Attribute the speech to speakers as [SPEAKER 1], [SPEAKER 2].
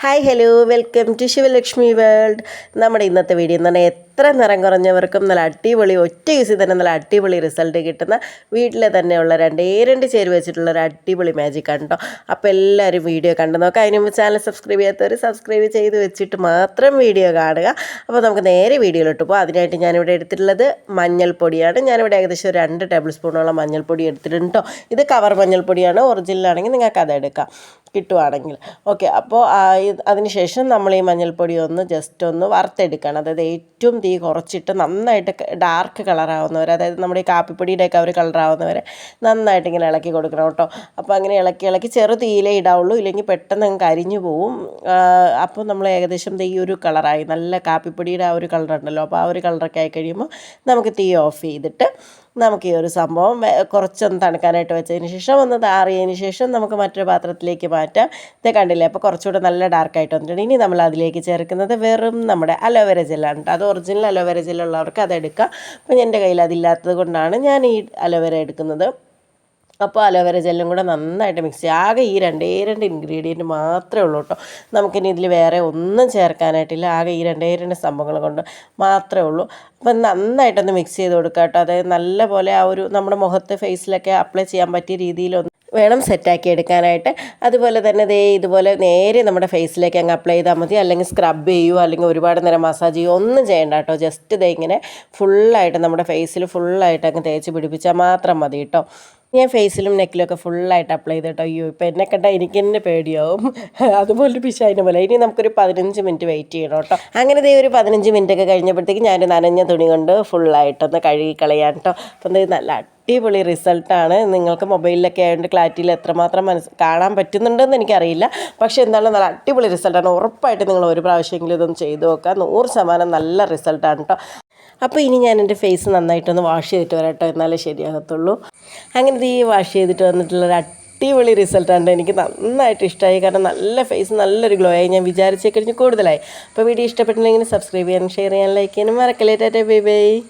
[SPEAKER 1] Hi hello welcome to Shivalakshmi world നമ്മുടെ ഇന്നത്തെ video എന്ന് പറഞ്ഞാൽ എത്ര നിറം കുറഞ്ഞവർക്കും നല്ല അടിപൊളി ഒറ്റ യൂസിൽ തന്നെ നല്ല അടിപൊളി റിസൾട്ട് കിട്ടുന്ന വീട്ടിലെ തന്നെയുള്ള രണ്ടേ രണ്ട് ചേര് വെച്ചിട്ടുള്ള ഒരു അടിപൊളി മാജിക് കണ്ടോ അപ്പോൾ എല്ലാവരും വീഡിയോ കണ്ടു നോക്കാം. അതിന് മുമ്പ് ചാനൽ സബ്സ്ക്രൈബ് ചെയ്യാത്തവർ സബ്സ്ക്രൈബ് ചെയ്ത് വെച്ചിട്ട് മാത്രം വീഡിയോ കാണുക. അപ്പോൾ നമുക്ക് നേരെ വീഡിയോയിലോട്ട് പോകാം അതിനായിട്ട് ഞാനിവിടെ എടുത്തിട്ടുള്ളത് മഞ്ഞൾപ്പൊടിയാണ്. ഞാനിവിടെ ഏകദേശം രണ്ട് ടേബിൾ സ്പൂണോളം മഞ്ഞൾപ്പൊടി എടുത്തിട്ടുണ്ട് കേട്ടോ ഇത് കവർ മഞ്ഞൾപ്പൊടിയാണ്. ഒറിജിനലാണെങ്കിൽ നിങ്ങൾക്ക് അത് എടുക്കാം. കിട്ടുവാണെങ്കിൽ. ഓക്കെ അപ്പോൾ അതിനുശേഷം നമ്മൾ ഈ മഞ്ഞൾപ്പൊടി ഒന്ന് ജസ്റ്റ് ഒന്ന് വറുത്തെടുക്കണം. അതായത് ഏറ്റവും കുറച്ചിട്ട് നന്നായിട്ട് ഡാർക്ക് കളറാവുന്നവർ അതായത് നമ്മുടെ ഈ കാപ്പിപ്പൊടിയുടെയൊക്കെ ഒരു കളറാവുന്നവരെ നന്നായിട്ട് ഇങ്ങനെ ഇളക്കി കൊടുക്കണം കേട്ടോ. അപ്പോൾ അങ്ങനെ ഇളക്കി ഇളക്കി ചെറു തീയിലേ ഇടാവുള്ളൂ. ഇല്ലെങ്കിൽ പെട്ടെന്ന് അങ്ങ് കരിഞ്ഞു പോവും. അപ്പോൾ നമ്മൾ ഏകദേശം ഈ ഒരു കളറായി. നല്ല കാപ്പിപ്പൊടിയുടെ ആ ഒരു കളർ ഉണ്ടല്ലോ അപ്പോൾ ആ ഒരു കളറൊക്കെ ആയി കഴിയുമ്പോൾ നമുക്ക് തീ ഓഫ് ചെയ്തിട്ട് നമുക്ക് ഈ ഒരു സംഭവം കുറച്ചൊന്ന് തണുക്കാനായിട്ട് വെച്ചതിന് ശേഷം ഒന്ന് താറിയതിന് ശേഷം നമുക്ക് മറ്റൊരു പാത്രത്തിലേക്ക് മാറ്റാം. ഇത് കണ്ടില്ലേ? അപ്പോൾ കുറച്ചുകൂടെ നല്ല ഡാർക്കായിട്ട് വന്നിട്ടുണ്ട്. ഇനി നമ്മൾ അതിലേക്ക് ചേർക്കുന്നത് വെറും നമ്മുടെ അലോവേര ജെല്ലാണ് കേട്ടോ അത് ഒറിജിനൽ അലോവേര ജെല്ലുള്ളവർക്ക് അത് എടുക്കാം. അപ്പോൾ എന്റെ കയ്യിൽ അതില്ലാത്തത് കൊണ്ടാണ് ഞാൻ ഈ അലോവേര എടുക്കുന്നത്. അപ്പോൾ അലോവേര ജെല്ലും കൂടെ നന്നായിട്ട് മിക്സ് ചെയ്യുക ആകെ ഈ രണ്ടേ രണ്ട് ഇൻഗ്രീഡിയന്റ് മാത്രമേ ഉള്ളൂ കേട്ടോ. നമുക്കിനി ഇതിൽ വേറെ ഒന്നും ചേർക്കാനായിട്ടില്ല. ആകെ ഈ രണ്ടേ രണ്ട് സംഭവങ്ങൾ കൊണ്ട് മാത്രമേ ഉള്ളൂ. അപ്പം നന്നായിട്ടൊന്ന് മിക്സ് ചെയ്ത് കൊടുക്കുക കേട്ടോ. അതായത് നല്ല പോലെ ആ ഒരു നമ്മുടെ മുഖത്ത് ഫേസിലൊക്കെ അപ്ലൈ ചെയ്യാൻ പറ്റിയ രീതിയിലൊന്ന് വേണം സെറ്റാക്കി എടുക്കാനായിട്ട്. അതുപോലെ തന്നെ ദേ ഇതുപോലെ നേരെ നമ്മുടെ ഫേസിലേക്ക് അങ്ങ് അപ്ലൈ ചെയ്താൽ മതി. അല്ലെങ്കിൽ സ്ക്രബ് ചെയ്യുകയോ അല്ലെങ്കിൽ ഒരുപാട് നേരം മസാജ് ചെയ്യുകയോ ഒന്നും ചെയ്യേണ്ട കേട്ടോ. ജസ്റ്റ് ഇതേ ഇങ്ങനെ ഫുള്ളായിട്ട് നമ്മുടെ ഫേസിൽ ഫുള്ളായിട്ട് അങ്ങ് തേച്ച് പിടിപ്പിച്ചാൽ മാത്രം മതി കേട്ടോ. ഞാൻ ഫേസിലും നെക്കിലും ഒക്കെ ഫുള്ളായിട്ട് അപ്ലൈ ചെയ്തിട്ടോ. അയ്യോ ഇപ്പം എന്നെ കണ്ടാൽ എനിക്ക് തന്നെ പേടിയാവും. അതുപോലെ പിശായിനെ പോലെ. ഇനി നമുക്കൊരു പതിനഞ്ച് മിനിറ്റ് വെയിറ്റ് ചെയ്യണം കേട്ടോ. അങ്ങനെ ദേ ഒരു പതിനഞ്ച് മിനിറ്റ് ഒക്കെ കഴിഞ്ഞപ്പോഴത്തേക്ക് ഞാൻ നനഞ്ഞ തുണി കൊണ്ട് ഫുള്ളായിട്ടൊന്ന് കഴുകി കളയാൻ കേട്ടോ. അപ്പം നല്ല അടിപൊളി റിസൾട്ടാണ് നിങ്ങൾക്ക് മൊബൈലിലൊക്കെ ആയതുകൊണ്ട് ക്ലാരിറ്റിയിൽ എത്രമാത്രം മനസ്സ് കാണാൻ പറ്റുന്നുണ്ടെന്ന് എനിക്കറിയില്ല. പക്ഷേ എന്തായാലും നല്ല അടിപൊളി റിസൾട്ടാണ് ഉറപ്പായിട്ട് നിങ്ങൾ ഒരു പ്രാവശ്യമെങ്കിലും ഇതൊന്ന് ചെയ്തു നോക്കുക. നൂറ് ശതമാനം നല്ല റിസൾട്ടാണ് കേട്ടോ. അപ്പോൾ ഇനി ഞാൻ എന്റെ ഫേസ് നന്നായിട്ടൊന്ന് വാഷ് ചെയ്തിട്ട് വരാട്ടോ എന്നാലേ ശരിയാകത്തുള്ളൂ. അങ്ങനെ ഈ വാഷ് ചെയ്തിട്ട് വന്നിട്ടുള്ള ഒരു അടിപൊളി റിസൾട്ടാണ് എനിക്ക് നന്നായിട്ട് ഇഷ്ടമായി കാരണം നല്ല ഫേസ് നല്ലൊരു ഗ്ലോ ആയി. ഞാൻ വിചാരിച്ചേ കഴിഞ്ഞ് കൂടുതലായി. അപ്പോൾ വീഡിയോ ഇഷ്ടപ്പെട്ടില്ലെങ്കിൽ സബ്സ്ക്രൈബ് ചെയ്യാനും ഷെയർ ചെയ്യാനും ലൈക്ക് ചെയ്യാനും മറക്കല്ലേ. Tata bye bye